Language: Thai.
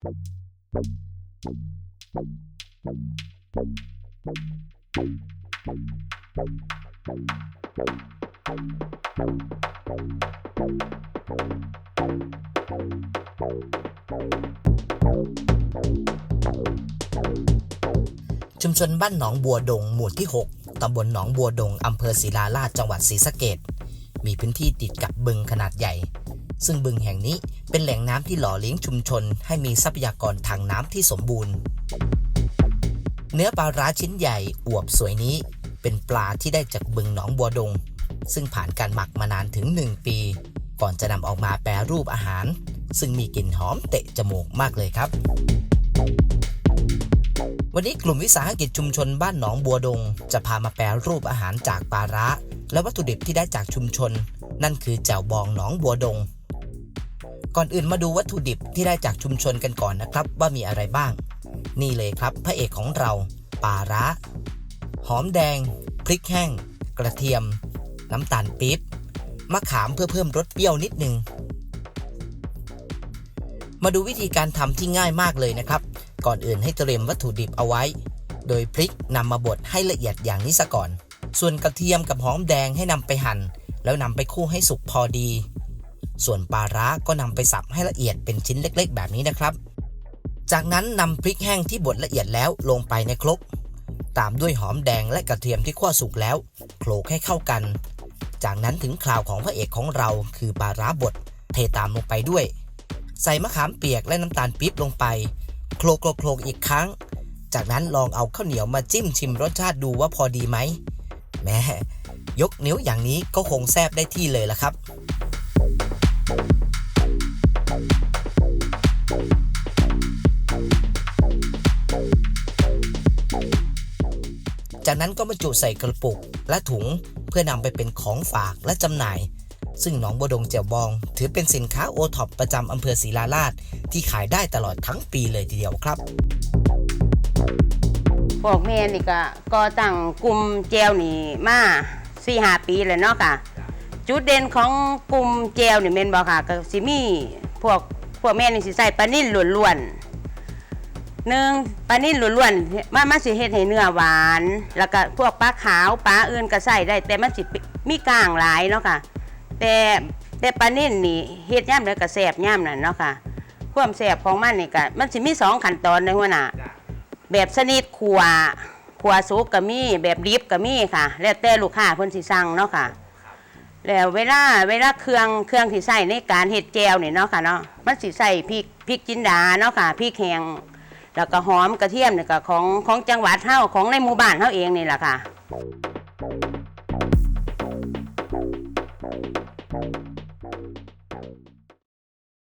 ชุมชนบ้านหนองบัวดง หมู่ที่ 6 ตำบลหนองบัวดง อำเภอศรีลาลาชจังหวัดศรีสะเกดมีพื้นที่ติดกับบึงขนาดใหญ่ ซึ่งบึงแห่งนี้เป็นแหล่งน้ำที่หล่อเลี้ยงชุมชน ให้มีทรัพยากรทางน้ำที่สมบูรณ์ เนื้อปลาร้าชิ้นใหญ่อวบสวยนี้ เป็นปลาที่ได้จากบึงหนองบัวดง ซึ่งผ่านการหมักมานานถึง 1 ปี ก่อนจะนำออกมาแปรรูปอาหาร ซึ่งมีกลิ่นหอมเตะจมูกมากเลยครับ วันนี้กลุ่มวิสาหกิจชุมชนบ้านหนองบัวดง จะพามาแปรรูปอาหารจากปลาร้าและวัตถุดิบที่ได้จากชุมชน นั่นคือแจ่วบองหนองบัวดง ก่อนอื่นมาดูวัตถุดิบที่ได้จากชุมชนกันก่อนนะครับ ว่ามีอะไรบ้าง นี่เลยครับ พระเอกของเราปลาร้าหอมแดง พริกแห้ง กระเทียม น้ำตาลปี๊บมะขามเพื่อเพิ่มรสเปรี้ยวนิดนึงมาดูวิธีการทำที่ง่ายมากเลยนะครับ ก่อนอื่นให้เตรียมวัตถุดิบเอาไว้ โดยพริกนำมาบดให้ละเอียดอย่างนี้ซะก่อน ส่วนกระเทียมกับหอมแดงให้นำไปหั่น แล้วนำไปคั่ให้สุกพอดี ส่วนปลาร้าก็นำไปสับให้ละเอียดเป็นชิ้นเล็กๆ แบบนี้นะครับ จากนั้นนำพริกแห้งที่บดละเอียดแล้วลงไปในครก ตามด้วยหอมแดงและกระเทียมที่คั่วสุกแล้วโขลกให้เข้ากัน จากนั้นถึงคราวของพระเอกของเราคือปลาร้าบดเทตามลงไปด้วย ใส่มะขามเปียกและน้ำตาลปี๊บลงไป โคลกโคลกอีกครั้ง จากนั้นลองเอาข้าวเหนียวมาจิ้มชิมรสชาติดูว่าพอดีไหมแม่ยกนิ้วอย่างนี้ก็คงแซบได้ที่เลยละครับ จากนั้นก็บรรจุใส่กระปุกและถุงเพื่อนำไปเป็นของฝากและจำหน่าย ซึ่งหนองบัวดงเจียวบอง ถือเป็นสินค้าโอท็อปประจำอำเภอศรีลาลาดที่ขายได้ตลอดทั้งปีเลยทีเดียวครับพวกแม่นี่ก็ก็ตั้งกลุ่มแจวนี่มาสี่หาปีเลยเนาะค่ะ จุดเด่นของกลุ่มแจวนี่เมนบอกค่ะก็สิมีพวกพวกแม่นี่สิใส่ปลานิ่นล้วนๆ หนึ่งปลานิ่นล้วนๆมามาสิเฮ็ดให้เนื้อหวาน แล้วก็พวกปลาขาวปลาอื่นก็ใส่ได้ แต่มันสิมีกลางหลายเนาะค่ะ แต่แต่ปลานิ่นนี่เฮ็ดย่ำแล้วก็แซ่บย่ำนั่นเนาะค่ะ ความแซ่บของมันนี่ก็มันสิมีสองขั้นตอนในหัวหน้าแบบสนิทขัวขัวสุกก็มีแบบดิบก็มีค่ะ แล้วแต่ลูกค้าเพิ่นสิสั่งเนาะค่ะแล้วเวลาเวลาเครื่องเครื่องที่ใส่ในการเฮ็ดแจวนี่เนาะค่ะเนาะมันสิใส่พริกพริกจินดาเนาะค่ะพริกแห้ง แล้วก็หอมกระเทียมนี่ก็ของของจังหวัดเฮาของในหมู่บ้านเฮาเองนี่แหละค่ะ